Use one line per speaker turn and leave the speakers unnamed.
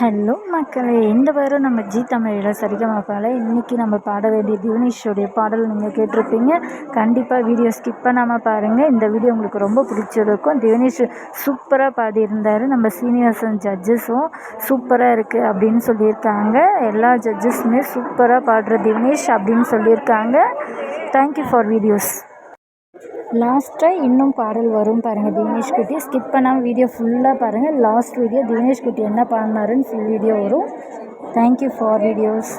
Hello மக்களே இந்த வாரம் நம்ம ஜி தமிழில் சரிகமாப்பால் இன்றைக்கி நம்ம பாட வேண்டிய திவினேஷோடைய பாடல் நீங்கள் கேட்டிருப்பீங்க. கண்டிப்பாக வீடியோ ஸ்கிப் பண்ணாமல் பாருங்கள் இந்த வீடியோ உங்களுக்கு ரொம்ப பிடிச்சிருக்கும். திவினேஷ் சூப்பராக பாடியிருந்தார். நம்ம சீனிவாசன் ஜட்ஜஸும் சூப்பராக இருக்குது அப்படின்னு சொல்லியிருக்காங்க. எல்லா ஜட்ஜஸுமே சூப்பராக பாடுற திவினேஷ் அப்படின்னு சொல்லியிருக்காங்க. தேங்க்யூ ஃபார் வீடியோஸ் லாஸ்ட்டாக இன்னும் பாடல் வரும் பாருங்கள் தினேஷ் குட்டி. ஸ்கிப் பண்ணாமல் வீடியோ ஃபுல்லாக பாருங்கள் லாஸ்ட் வீடியோ தினேஷ் குட்டி என்ன பாடினாருன்னு ஃபுல் வீடியோ வரும். Thank you for videos